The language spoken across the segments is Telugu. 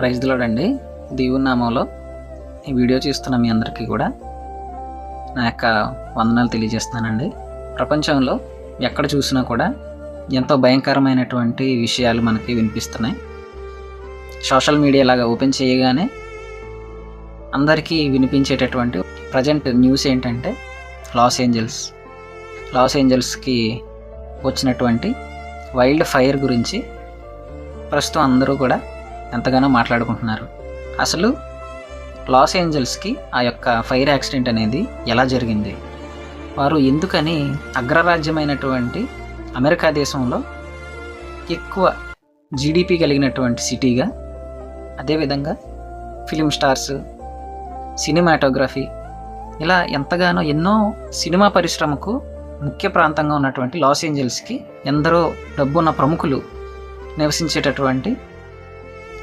ప్రైజ్ దిలోడండి దేవుని నామంలో ఈ వీడియో చూస్తున్న మీ అందరికీ కూడా నా యొక్క వందనాలు తెలియజేస్తున్నానండి. ప్రపంచంలో ఎక్కడ చూసినా కూడా ఎంతో భయంకరమైనటువంటి విషయాలు మనకి వినిపిస్తున్నాయి. సోషల్ మీడియా లాగా ఓపెన్ చేయగానే అందరికీ వినిపించేటటువంటి ప్రజెంట్ న్యూస్ ఏంటంటే లాస్ ఏంజల్స్. లాస్ ఏంజల్స్కి వచ్చినటువంటి వైల్డ్ ఫైర్ గురించి ప్రస్తుతం అందరూ కూడా ఎంతగానో మాట్లాడుకుంటున్నారు. అసలు లాస్ ఏంజల్స్కి ఆ యొక్క ఫైర్ యాక్సిడెంట్ అనేది ఎలా జరిగింది? వారు ఎందుకని అగ్రరాజ్యమైనటువంటి అమెరికా దేశంలో ఎక్కువ జీడిపి కలిగినటువంటి సిటీగా అదేవిధంగా ఫిలిం స్టార్స్ సినిమాటోగ్రఫీ ఇలా ఎంతగానో ఎన్నో సినిమా పరిశ్రమకు ముఖ్య ప్రాంతంగా ఉన్నటువంటి లాస్ ఏంజల్స్కి ఎందరో డబ్బున్న ప్రముఖులు నివసించేటటువంటి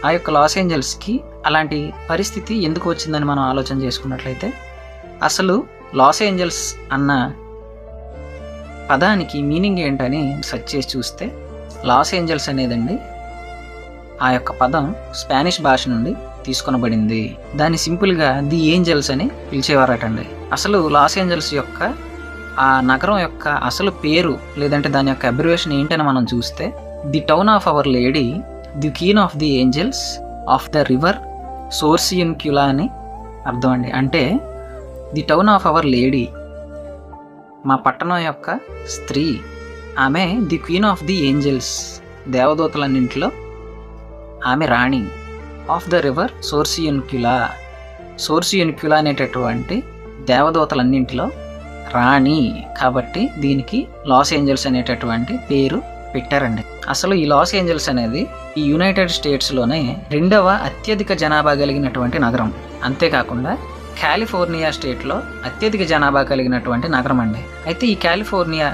ఆ యొక్క లాస్ ఏంజల్స్కి అలాంటి పరిస్థితి ఎందుకు వచ్చిందని మనం ఆలోచన చేసుకున్నట్లయితే అసలు లాస్ ఏంజల్స్ అన్న పదానికి మీనింగ్ ఏంటని సెర్చ్ చేసి చూస్తే లాస్ ఏంజల్స్ అనేదండి ఆ యొక్క పదం స్పానిష్ భాష నుండి తీసుకొనబడింది. దాన్ని సింపుల్గా ది ఏంజల్స్ అని పిలిచేవారటండి. అసలు లాస్ ఏంజల్స్ యొక్క ఆ నగరం యొక్క అసలు పేరు లేదంటే దాని యొక్క అబ్రివేషన్ ఏంటని మనం చూస్తే the town of our lady the queen of the angels of the river సోర్సియన్ క్యులా అని అర్థం అండి. అంటే the town of our lady మా పట్టణం యొక్క స్త్రీ ఆమె the queen of the angels దేవదూతలన్నింటిలో ఆమె రాణి ఆఫ్ ద రివర్ సోర్సియన్క్యులా సోర్సియన్క్యులా అనేటటువంటి దేవదూతలన్నింటిలో రాణి కాబట్టి దీనికి లాస్ ఏంజల్స్ అనేటటువంటి పేరు పెట్టారండి. అసలు ఈ లాస్ ఏంజల్స్ అనేది ఈ యునైటెడ్ స్టేట్స్లోనే రెండవ అత్యధిక జనాభా కలిగినటువంటి నగరం. అంతేకాకుండా కాలిఫోర్నియా స్టేట్లో అత్యధిక జనాభా కలిగినటువంటి నగరం అండి. అయితే ఈ కాలిఫోర్నియా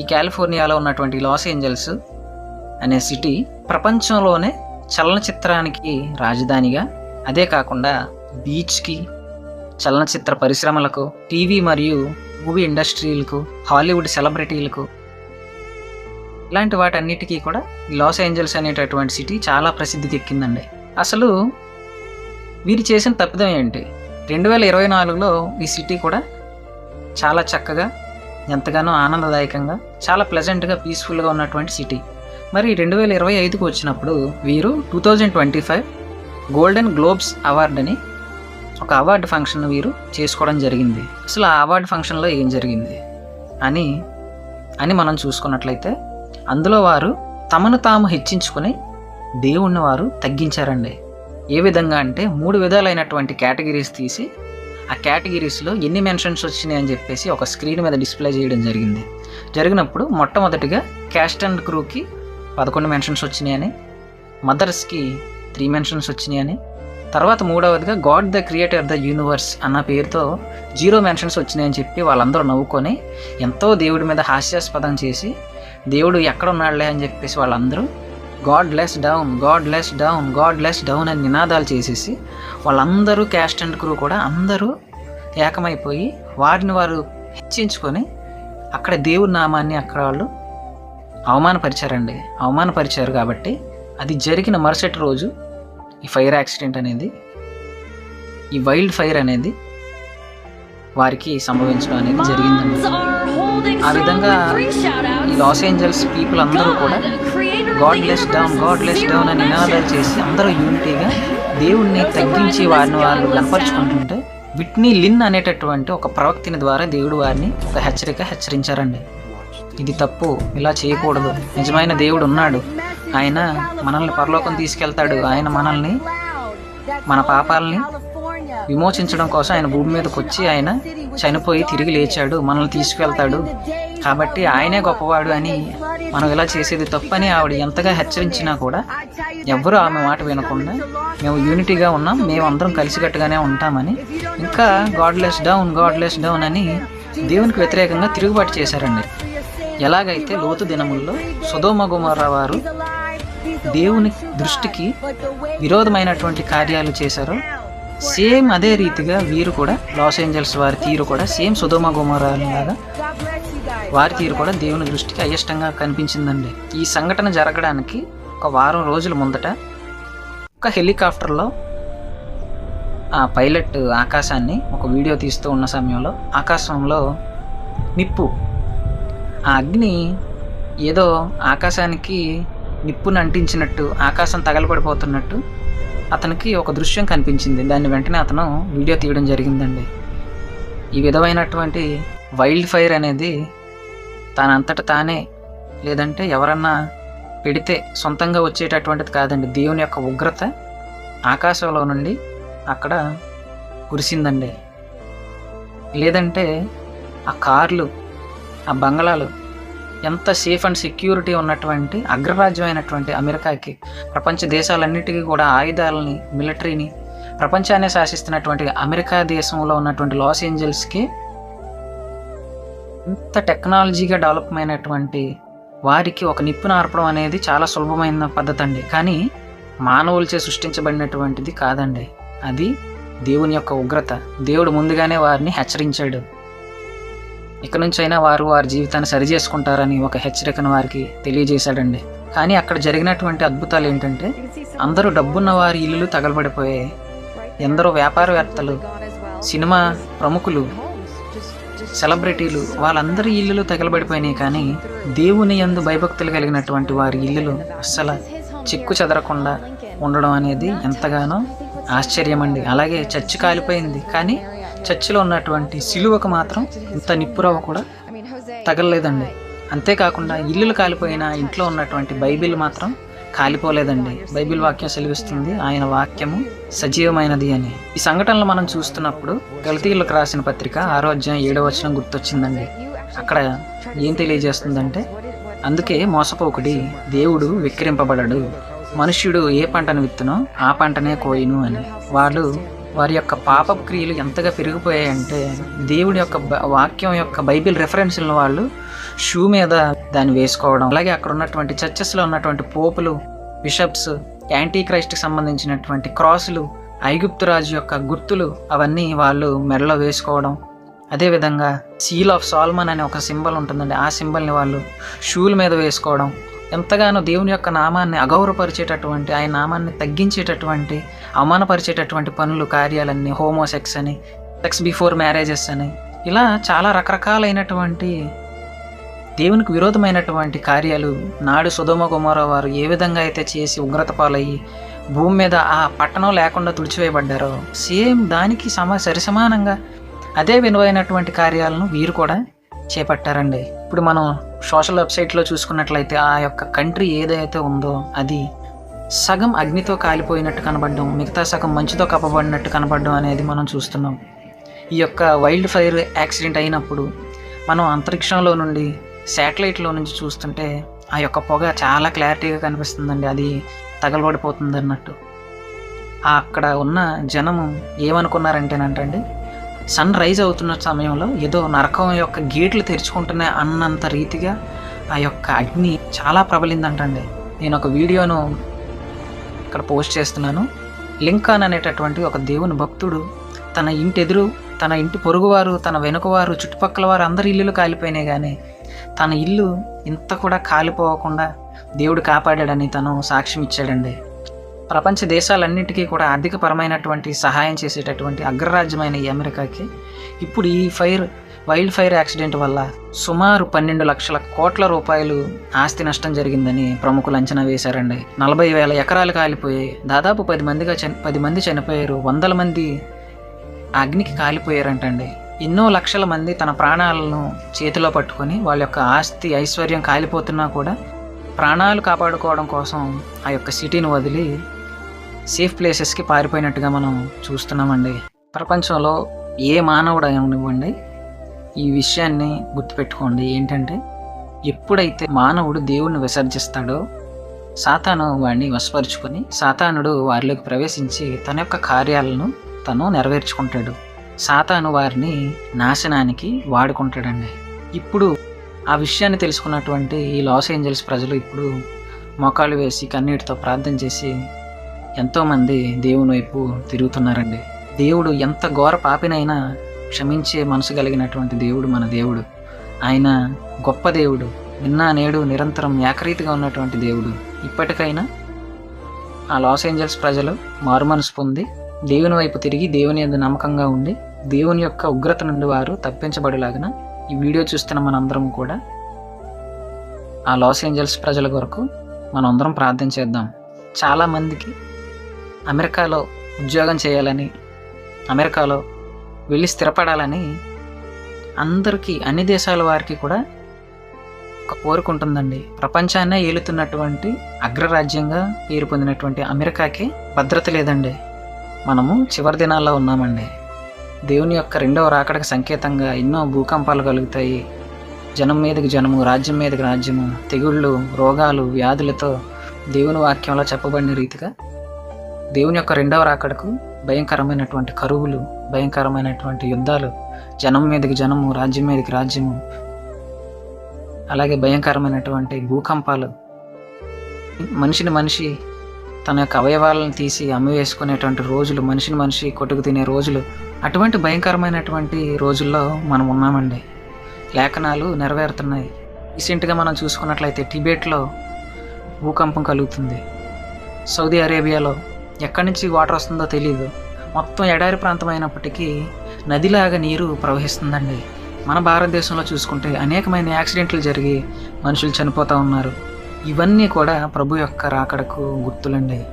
ఈ కాలిఫోర్నియాలో ఉన్నటువంటి లాస్ ఏంజల్స్ అనే సిటీ ప్రపంచంలోనే చలనచిత్రానికి రాజధానిగా అదే కాకుండా బీచ్కి చలనచిత్ర పరిశ్రమలకు టీవీ మరియు మూవీ ఇండస్ట్రీలకు హాలీవుడ్ సెలబ్రిటీలకు ఇలాంటి వాటన్నిటికీ కూడా లాస్ ఏంజల్స్ అనేటటువంటి సిటీ చాలా ప్రసిద్ధికి ఎక్కిందండి అసలు వీరు చేసిన తప్పిదం ఏంటి? రెండు వేల ఇరవై నాలుగులో ఈ సిటీ కూడా చాలా చక్కగా ఎంతగానో ఆనందదాయకంగా చాలా ప్లెజెంట్గా పీస్ఫుల్గా ఉన్నటువంటి సిటీ. మరి రెండు వేల ఇరవై ఐదుకు వచ్చినప్పుడు వీరు two thousand twenty five Golden Globes award అని ఒక అవార్డు ఫంక్షన్ వీరు చేసుకోవడం జరిగింది. అసలు ఆ అవార్డు ఫంక్షన్లో ఏం జరిగింది అని అని మనం చూసుకున్నట్లయితే అందులో వారు తమను తాము హెచ్చించుకొని దేవుణ్ణి వారు తగ్గించారండి. ఏ విధంగా అంటే మూడు విధాలైనటువంటి కేటగిరీస్ తీసి ఆ కేటగిరీస్లో ఎన్ని మెన్షన్స్ వచ్చినాయి అని చెప్పేసి ఒక స్క్రీన్ మీద డిస్ప్లే చేయడం జరిగింది. జరిగినప్పుడు మొట్టమొదటిగా క్యాస్ట్ అండ్ క్రూకి పదకొండు మెన్షన్స్ వచ్చినాయని మదర్స్కి త్రీ మెన్షన్స్ వచ్చినాయని తర్వాత మూడవదిగా God the creator the universe అన్న పేరుతో జీరో మెన్షన్స్ వచ్చినాయని చెప్పి వాళ్ళందరూ నవ్వుకొని ఎంతో దేవుడి మీద హాస్యాస్పదం చేసి దేవుడు ఎక్కడ ఉన్నాడులే అని చెప్పేసి వాళ్ళందరూ God less down God less down God less down అని నినాదాలు చేసేసి వాళ్ళందరూ క్యాస్ట్ అండ్ క్రూ కూడా అందరూ ఏకమైపోయి వారిని వారు హెచ్చించుకొని అక్కడ దేవుడి నామాన్ని అక్కడ వాళ్ళు అవమానపరిచారండి. అవమానపరిచారు కాబట్టి అది జరిగిన మరుసటి రోజు ఈ ఫైర్ యాక్సిడెంట్ అనేది ఈ వైల్డ్ ఫైర్ అనేది వారికి సంభవించడం అనేది జరిగిందండి. ఆ విధంగా లాస్ ఏంజల్స్ పీపుల్ అందరూ కూడా God less down God less down అని నినాదాలు చేసి అందరూ యూనిటీగా దేవుణ్ణి తగ్గించి వారిని వాళ్ళు కనపరుచుకుంటుంటే విట్నీ లిన్ అనేటటువంటి ఒక ప్రవక్తిని ద్వారా దేవుడు వారిని ఒక హెచ్చరిక హెచ్చరించారండి. ఇది తప్పు ఇలా చేయకూడదు. నిజమైన దేవుడు ఉన్నాడు. ఆయన మనల్ని పరలోకం తీసుకెళ్తాడు. ఆయన మనల్ని మన పాపాలని విమోచించడం కోసం ఆయన భూమి మీదకి వచ్చి ఆయన చనిపోయి తిరిగి లేచాడు మనల్ని తీసుకువెళ్తాడు. కాబట్టి ఆయనే గొప్పవాడు అని మనం ఇలా చేసేది తప్పని ఆవిడ ఎంతగా హెచ్చరించినా కూడా ఎవ్వరూ ఆమె మాట వినకుండా మేము యూనిటీగా ఉన్నాం మేము అందరం కలిసికట్టుగానే ఉంటామని ఇంకా గాడ్లెస్ డౌన్ గాడ్లెస్ డౌన్ అని దేవునికి వ్యతిరేకంగా తిరుగుబాటు చేశారండి. ఎలాగైతే లోతు దినముల్లో సుధోమ గుమార వారు దేవుని దృష్టికి విరోధమైనటువంటి కార్యాలు చేశారో సేమ్ అదే రీతిగా వీరు కూడా లాస్ ఏంజల్స్ వారి తీరు కూడా సేమ్ సుధోమ గుమరాలాగా వారి తీరు కూడా దేవుని దృష్టికి అయిష్టంగా కనిపించిందండి. ఈ సంఘటన జరగడానికి ఒక వారం రోజుల ముందట ఒక హెలికాప్టర్లో ఆ పైలట్ ఆకాశాన్ని ఒక వీడియో తీస్తూ ఉన్న సమయంలో ఆకాశంలో నిప్పు. ఆ అగ్ని ఏదో ఆకాశానికి నిప్పును అంటించినట్టు ఆకాశం తగలబడిపోతున్నట్టు అతనికి ఒక దృశ్యం కనిపించింది. దాన్ని వెంటనే అతను వీడియో తీయడం జరిగిందండి. ఈ విధమైనటువంటి వైల్డ్ ఫైర్ అనేది తనంతట తానే లేదంటే ఎవరన్నా పెడితే సొంతంగా వచ్చేటటువంటిది కాదండి. దేవుని యొక్క ఉగ్రత ఆకాశంలో నుండి అక్కడ కురిసిందండి. లేదంటే ఆ కార్లు ఆ బంగళాలు ఎంత సేఫ్ అండ్ సెక్యూరిటీ ఉన్నటువంటి అగ్రరాజ్యమైనటువంటి అమెరికాకి ప్రపంచ దేశాలన్నిటికీ కూడా ఆయుధాలని మిలిటరీని ప్రపంచాన్ని శాసిస్తున్నటువంటి అమెరికా దేశంలో ఉన్నటువంటి లాస్ ఏంజల్స్కి ఇంత టెక్నాలజీగా డెవలప్ అయినటువంటి వారికి ఒక నిప్పును ఆర్పడం అనేది చాలా సులభమైన పద్ధతి అండి కానీ మానవులచే సృష్టించబడినటువంటిది కాదండి. అది దేవుని యొక్క ఉగ్రత. దేవుడు ముందుగానే వారిని హెచ్చరించాడు. ఇక నుంచైనా వారు వారి జీవితాన్ని సరి చేసుకుంటారని ఒక హెచ్చరికను వారికి తెలియజేశాడండి. కానీ అక్కడ జరిగినటువంటి అద్భుతాలు ఏంటంటే అందరూ డబ్బున్న వారి ఇల్లులు తగలబడిపోయాయి. ఎందరో వ్యాపారవేత్తలు సినిమా ప్రముఖులు సెలబ్రిటీలు వాళ్ళందరి ఇల్లులు తగలబడిపోయినాయి కానీ దేవుని యందు భయభక్తులు కలిగినటువంటి వారి ఇల్లులు అస్సలు చిక్కు చెదరకుండా ఉండడం అనేది ఎంతగానో ఆశ్చర్యమండి. అలాగే చర్చి కాలిపోయింది. కానీ చర్చిలో ఉన్నటువంటి సిలువకు మాత్రం ఇంత నిప్పురవ కూడా తగలలేదండి. అంతేకాకుండా ఇల్లులు కాలిపోయిన ఇంట్లో ఉన్నటువంటి బైబిల్ మాత్రం కాలిపోలేదండి. బైబిల్ వాక్యం సెలవిస్తుంది ఆయన వాక్యము సజీవమైనది అని. ఈ సంఘటనలు మనం చూస్తున్నప్పుడు గలతీయులకు రాసిన పత్రిక ఆరోగ్యం ఏడవ వచనం గుర్తొచ్చిందండి. అక్కడ ఏం తెలియజేస్తుందంటే అందుకే మోసపోకుడి దేవుడు విక్రింపబడడు మనుష్యుడు ఏ పంటను విత్తునో ఆ పంటనే కోయిను అని. వాళ్ళు వారి యొక్క పాప క్రియలు ఎంతగా పెరిగిపోయాయంటే దేవుడి యొక్క వాక్యం యొక్క బైబిల్ రెఫరెన్స్లను వాళ్ళు షూ మీద దాన్ని వేసుకోవడం. అలాగే అక్కడ ఉన్నటువంటి చర్చెస్లో ఉన్నటువంటి పోపులు బిషప్స్ యాంటీ క్రైస్ట్కి సంబంధించినటువంటి క్రాసులు ఐగుప్తు రాజు యొక్క గుర్తులు అవన్నీ వాళ్ళు మెడలో వేసుకోవడం. అదేవిధంగా సీల్ ఆఫ్ సాల్మన్ అనే ఒక సింబల్ ఉంటుందండి. ఆ సింబల్ని వాళ్ళు షూల మీద వేసుకోవడం. ఎంతగానో దేవుని యొక్క నామాన్ని అగౌరవపరిచేటటువంటి ఆయన నామాన్ని తగ్గించేటటువంటి అవమానపరిచేటటువంటి పనులు కార్యాలన్నీ హోమోసెక్స్ అని సెక్స్ బిఫోర్ మ్యారేజెస్ అని ఇలా చాలా రకరకాలైనటువంటి దేవునికి విరోధమైనటువంటి కార్యాలు నాడు సుధమ కుమార వారు ఏ విధంగా అయితే చేసి ఉగ్రత పాలయ్యి భూమి మీద ఆ పట్టణం లేకుండా తుడిచివేయబడ్డారో సేమ్ దానికి సమ సరిసమానంగా అదే విలువైనటువంటి కార్యాలను వీరు కూడా చేపట్టారండి. ఇప్పుడు మనం సోషల్ వెబ్సైట్లో చూసుకున్నట్లయితే ఆ యొక్క కంట్రీ ఏదైతే ఉందో అది సగం అగ్నితో కాలిపోయినట్టు కనబడడం మిగతా సగం మంచుతో కప్పబడినట్టు కనబడడం అనేది మనం చూస్తున్నాం. ఈ యొక్క వైల్డ్ ఫైర్ యాక్సిడెంట్ అయినప్పుడు మనం అంతరిక్షంలో నుండి శాటిలైట్లో నుంచి చూస్తుంటే ఆ యొక్క పొగ చాలా క్లారిటీగా కనిపిస్తుందండి. అది తగలబడిపోతుంది అన్నట్టు అక్కడ ఉన్న జనము ఏమనుకున్నారంటేనంటండి సన్ రైజ్ అవుతున్న సమయంలో ఏదో నరకం యొక్క గేట్లు తెరుచుకుంటున్నాయి అన్నంత రీతిగా ఆ యొక్క అగ్ని చాలా ప్రబలిందంటండి. నేను ఒక వీడియోను ఇక్కడ పోస్ట్ చేస్తున్నాను. లింకాన్ అనేటటువంటి ఒక దేవుని భక్తుడు తన ఇంటి ఎదురు తన ఇంటి పొరుగువారు తన వెనుకవారు చుట్టుపక్కల వారు అందరి ఇల్లులు కాలిపోయినాయి కానీ తన ఇల్లు ఇంత కూడా కాలిపోకుండా దేవుడు కాపాడాడని తను సాక్ష్యం ఇచ్చాడండి. ప్రపంచ దేశాలన్నింటికీ కూడా ఆర్థికపరమైనటువంటి సహాయం చేసేటటువంటి అగ్రరాజ్యమైన ఈ అమెరికాకి ఇప్పుడు ఈ ఫైర్ వైల్డ్ ఫైర్ యాక్సిడెంట్ వల్ల సుమారు పన్నెండు లక్షల కోట్ల రూపాయలు ఆస్తి నష్టం జరిగిందని ప్రముఖులు అంచనా వేశారండి. నలభై వేల ఎకరాలు కాలిపోయాయి దాదాపు పది మందిగా చని పది మంది చనిపోయారు. వందల మంది అగ్నికి కాలిపోయారంటండి. ఎన్నో లక్షల మంది తన ప్రాణాలను చేతిలో పట్టుకొని వాళ్ళ యొక్క ఆస్తి ఐశ్వర్యం కాలిపోతున్నా కూడా ప్రాణాలు కాపాడుకోవడం కోసం ఆ యొక్క సిటీని వదిలి సేఫ్ ప్లేసెస్కి పారిపోయినట్టుగా మనం చూస్తున్నామండి. ప్రపంచంలో ఏ మానవుడు అయినివ్వండి ఈ విషయాన్ని గుర్తుపెట్టుకోండి. ఏంటంటే ఎప్పుడైతే మానవుడు దేవుణ్ణి విసర్జిస్తాడో సాతాను వాడిని వశపరుచుకొని సాతానుడు వారిలోకి ప్రవేశించి తన యొక్క కార్యాలను తను నెరవేర్చుకుంటాడు. సాతాను వారిని నాశనానికి వాడుకుంటాడండి. ఇప్పుడు ఆ విషయాన్ని తెలుసుకున్నటువంటి ఈ లాస్ ఏంజల్స్ ప్రజలు ఇప్పుడు మోకాళ్ళు వేసి కన్నీటితో ప్రార్థన చేసి ఎంతోమంది దేవుని వైపు తిరుగుతున్నారండి. దేవుడు ఎంత ఘోర పాపినైనా క్షమించే మనసు కలిగినటువంటి దేవుడు మన దేవుడు. ఆయన గొప్ప దేవుడు నిన్న నేడు నిరంతరం ఏకరీతిగా ఉన్నటువంటి దేవుడు. ఇప్పటికైనా ఆ లాస్ ఏంజల్స్ ప్రజలు మారుమనసు పొంది దేవుని వైపు తిరిగి దేవుని యందు నమ్మకంగా ఉండి దేవుని యొక్క ఉగ్రత నుండి వారు తప్పించబడేలాగిన ఈ వీడియో చూస్తున్న మనందరం కూడా ఆ లాస్ ఏంజల్స్ ప్రజల కొరకు మనందరం ప్రార్థన చేద్దాం. చాలామందికి అమెరికాలో ఉద్యోగం చేయాలని అమెరికాలో వెళ్ళి స్థిరపడాలని అందరికీ అన్ని దేశాల వారికి కూడా ఒక కోరుకుంటుందండి ప్రపంచాన్నే ఏలుతున్నటువంటి అగ్రరాజ్యంగా పేరు పొందినటువంటి అమెరికాకి భద్రత లేదండి. మనము చివరి దినాల్లో ఉన్నామండి. దేవుని యొక్క రెండవ రాకడకు సంకేతంగా ఎన్నో భూకంపాలు కలుగుతాయి. జనం మీదకి జనము రాజ్యం మీదకి రాజ్యము తెగుళ్ళు రోగాలు వ్యాధులతో దేవుని వాక్యంలో చెప్పబడిన రీతిగా దేవుని యొక్క రెండవ రాకడకు భయంకరమైనటువంటి కరువులు భయంకరమైనటువంటి యుద్ధాలు జనం మీదకి జనము రాజ్యం మీదకి రాజ్యము అలాగే భయంకరమైనటువంటి భూకంపాలు. మనిషిని మనిషి తన యొక్క అవయవాలను తీసి అమ్మివేసుకునేటువంటి రోజులు మనిషిని మనిషి కొట్టుకు తినే రోజులు అటువంటి భయంకరమైనటువంటి రోజుల్లో మనం ఉన్నామండి. లేఖనాలు నెరవేరుతున్నాయి. రీసెంట్గా మనం చూసుకున్నట్లయితే టిబెట్లో భూకంపం కలుగుతుంది. సౌదీ అరేబియాలో ఎక్కడి నుంచి వాటర్ వస్తుందో తెలియదు మొత్తం ఎడారి ప్రాంతం అయినప్పటికీ నదిలాగా నీరు ప్రవహిస్తుందండి. మన భారతదేశంలో చూసుకుంటే అనేకమైన యాక్సిడెంట్లు జరిగి మనుషులు చనిపోతూ ఉన్నారు. ఇవన్నీ కూడా ప్రభు యొక్క రాకడకు గుర్తులండి.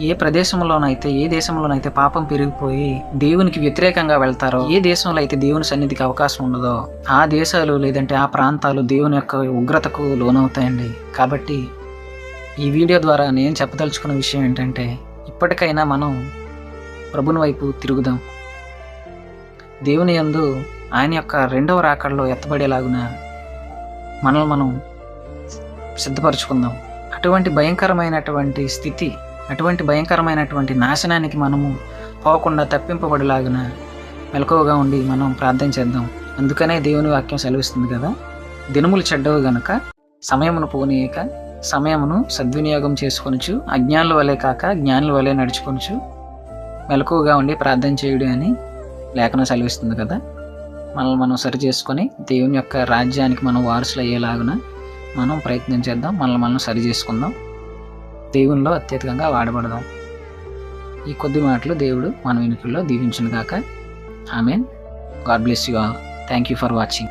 ఏ ప్రదేశంలోనైతే ఏ దేశంలోనైతే పాపం పెరిగిపోయి దేవునికి వ్యతిరేకంగా వెళ్తారో ఏ దేశంలో అయితే దేవుని సన్నిధికి అవకాశం ఉండదో ఆ దేశాలు లేదంటే ఆ ప్రాంతాలు దేవుని యొక్క ఉగ్రతకు లోనవుతాయండి. కాబట్టి ఈ వీడియో ద్వారా నేను చెప్పదలుచుకున్న విషయం ఏంటంటే ఇప్పటికైనా మనం ప్రభుని వైపు తిరుగుదాం. దేవుని యందు ఆయన యొక్క రెండవ రాకడలో ఎత్తబడేలాగున మనల్ని మనం సిద్ధపరచుకుందాం. అటువంటి భయంకరమైనటువంటి స్థితి అటువంటి భయంకరమైనటువంటి నాశనానికి మనము పోకుండా తప్పింపబడేలాగున మెలకువగా ఉండి మనం ప్రార్థన చేద్దాం. అందుకనే దేవుని వాక్యం సెలవిస్తుంది కదా దినములు చెడ్డవు గనుక సమయమును పోనీయక సమయమును సద్వినియోగం చేసుకొనుచు అజ్ఞానుల వలె కాక జ్ఞానుల వలె నడుచుకొనుచు మెలకువగా ఉండి ప్రార్థన చేయుడు అని లేఖనం సెలవిస్తుంది కదా. మనల్ని మనం సరి చేసుకొని దేవుని యొక్క రాజ్యానికి మనం వారసులు అయ్యేలాగున మనం ప్రయత్నం చేద్దాం మనల్ని మనం సరి చేసుకుందాం దేవునిలో అత్యధికంగా వాడబడదాం. ఈ కొద్ది మాటలు దేవుడు మన వెనుకల్లో దీవించును గాక amen. God bless you all. Thank you for watching.